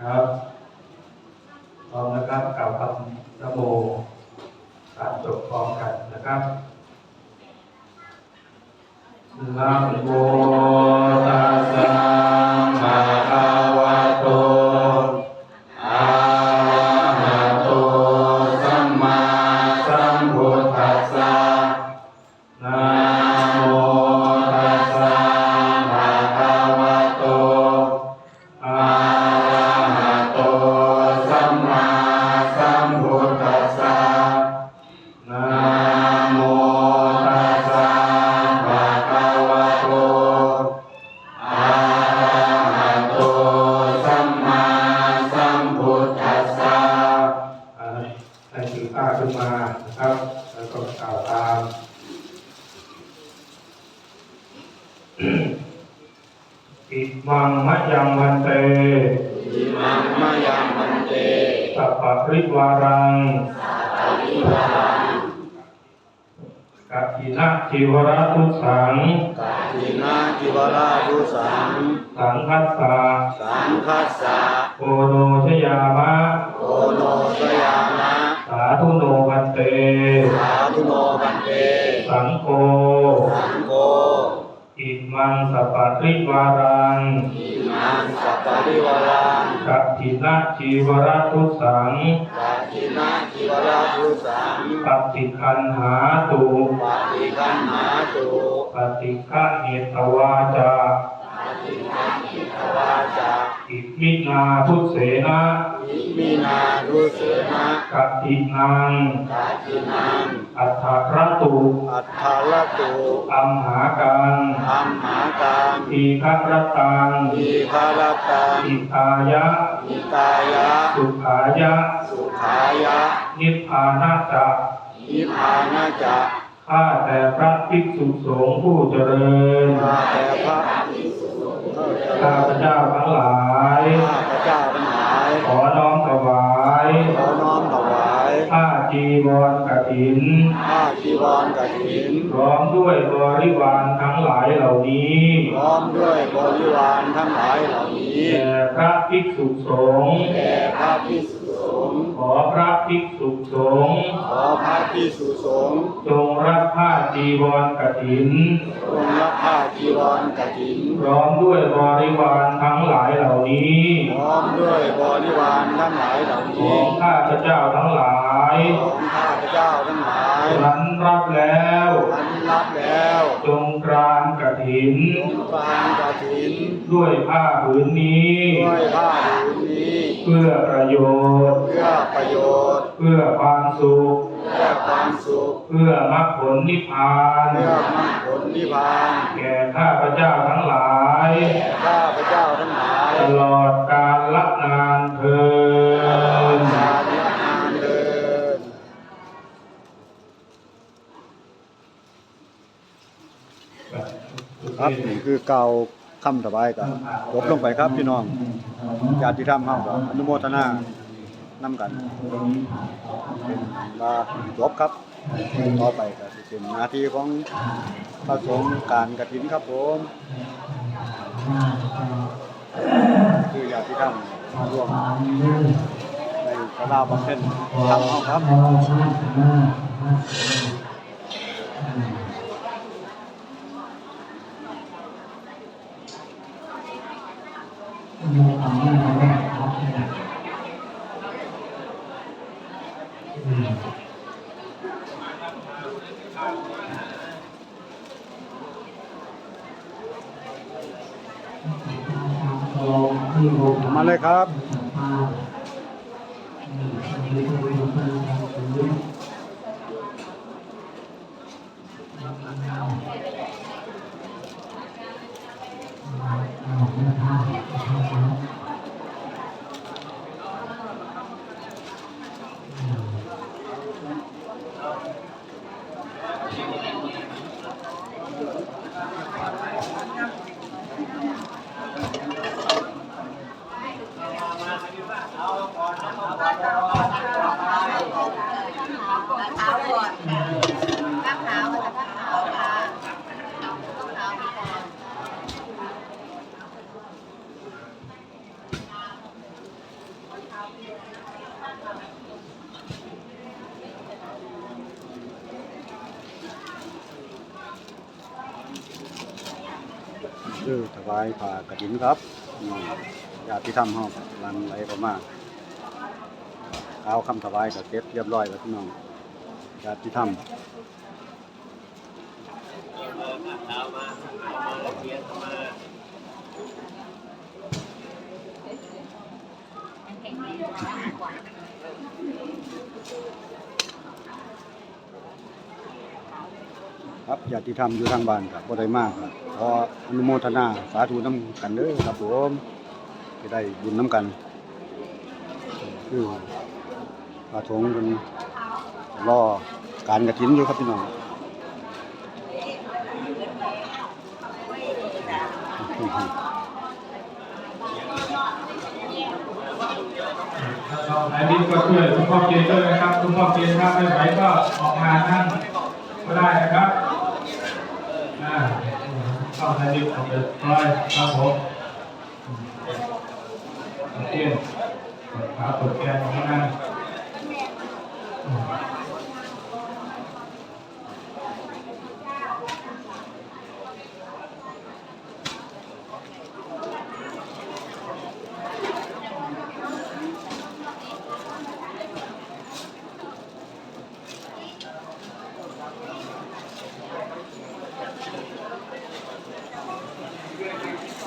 ครับพร้อมนะครับกล่าวคำนะโมสามจบพร้อมกันนะครับนะโม มังมะยังวันเตอิมังมะยังมันเตสัพพะริวารังกัจจินะจิวรทุสังกาทินาจิวรายุสัง สังคัสสะสังคัสสะโอโนชยามะโอโนสยามะ สาธุโนวันเต สาธุโนบันเต สังโฆสังโฆอิ มังสัพพะริวารังอิมังสัพปะริวารังกัจจินะจิวรทุสังกาทินาจิวรายุสังปฏิคันหาตุปฏิคันหาตุปฏิฆะเหตวาจาปฏิคันหิตวาจาอิมินาพุเสนะอิมินารุเสนะกัตตินังกาทินัง อัฏฐรตุอัฏฐารตุอัมหากังอัมหากังทีฆรตังมีภารตังอิตายะนิกายะ สุขายะ สุขายะ นิพพานาจะนิพพานาจะข้าแต่พระภิกษุสงฆ์ผู้เจริญข้าแต่พระข้าพเจ้าทั้งหลาย รกฐินผ้าจีวรกฐินพร้อมด้วยบริวารทั้งหลายเหล่านี้พร้อมด้วยบริวารทั้งหลายเหล่านี้แด่พระภิกษุสงฆ์แด่พระพิสุสงฆ์ขอพระภิกษุสงฆ์ขอพระพิสุสงฆ์จงรับผ้าจีวรกฐินจงรับผ้าจีวรกฐินพร้อมด้วยบริวารทั้งหลายเหล่านี้พร้อมด้วยบริวารทั้งหลายเหล่าขนี้องข้าพเจ้าทั้งหลาย ของข้าพ เจ้าทั้งหลายนั้นรับแล้วอันรับแล้วจงกรานกฐินจงกรานกฐิน ด้วยผ้าผืนนี้ด้วยผ้าผืนนี้ เพื่อประโยชน์ เพื่อประโยชน์ เพื่อความสุขเพื่อความสุข เพื่อมรรคผลนิพพานเพื่อมรรคผลนิพพาน แก่ข้าพเจ้าทั้งหลายแก่ข้าพเจ้าทั้งหลาย ตลอดกาลละนานเทิน กาลนานเดิน ครับนี่คือเก่าคำถวายกันจบลงไปครับพี่น้องญาติธรรมเฮาก็อนุโมทนานำกันเป็นว่าจบครับต่อไปก็สิเป็นหน้าที่ของพระสงฆ์การกฐินครับผมคือญาติธรรมมาร่วมในสลาบำเพ็ญธรรมเฮาครับ มาเลยครับ ขาวก่อนผ้าขาวมันจะผ้าขาวค่ะผ้าขาวไปก่อน คือถวายผ้ากฐินครับญาติธรรมเฮาก็หลังไหลเข้ามาเอาคำถวายก็เสร็จเรียบร้อยแล้วพี่น้องญาติธรรมเครับญาติธรรมอยู่ทางบ้านครับบ่ได้มากครับขออนุโมทนาสาธุนํกันเด้อครับผมจะได้บุญนํกัน คือพระสงเป็นรอการกฐินอยู่ครับพี่น้องเราไหนดินก็ช่วยคุณพ่อเกณฑ์ด้วยนะครับคุณพ่อเกณฑ์ถ้าไม่ไหวก็ออกมานั่งก็ได้นะครับ เข้าไหนดินออกไปร้อยครับผมโอเคขาตกแกนออกมานั่ง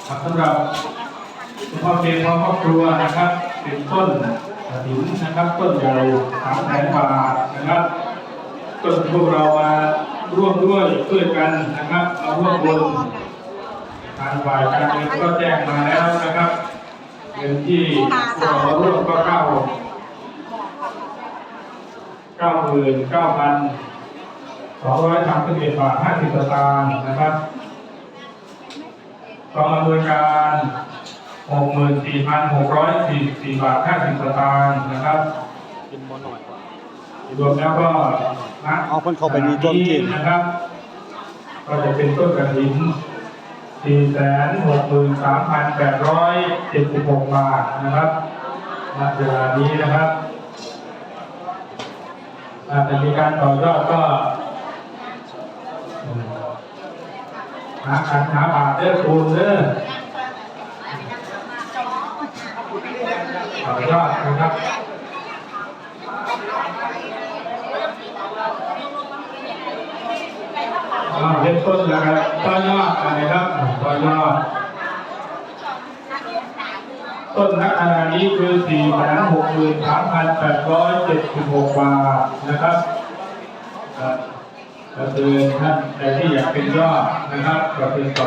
ครับสำหรับคุณพ่อเกณฑ์พร้อครอบครัวนะครับเป็นต้นถิ่นนะครับต้นใหญ่สามแสนบาทนะครับต้นพวกเรามาร่วมด้วยช่วยกันนะครับเอาร่วมบุญทางฝ่ายการเงินก็แจ้งมาแล้วนะครับเงินที่พวกเราร่วมก็เก้าเก้าหมื่นเก้าพันสองร้อยสามสิบเอ็ดบาทห้าสิบสตางค์นะครับ กองอำนวยการ64,644บาท50สตางค์นะครับรวมแล้วก็ณเอาคนเข้าไปมีต้นที่นะครับ ก็จะเป็นต้นกระถิน463,876 บาทนะครับณเวลานี้นะครับอาจจะมีการต่อยอดก็ หาขันหาบาทเด้อคูณเด้อต่อยอดนะครับเริ่มต้นแล้วครับต่อยอดอะไรครับต่อยอดต้นนักขณะนี้คือ463,876 บาทนะครับ ก็คือท่านใดที่อยากเป็นยอดนะครับก็เป็นต่อ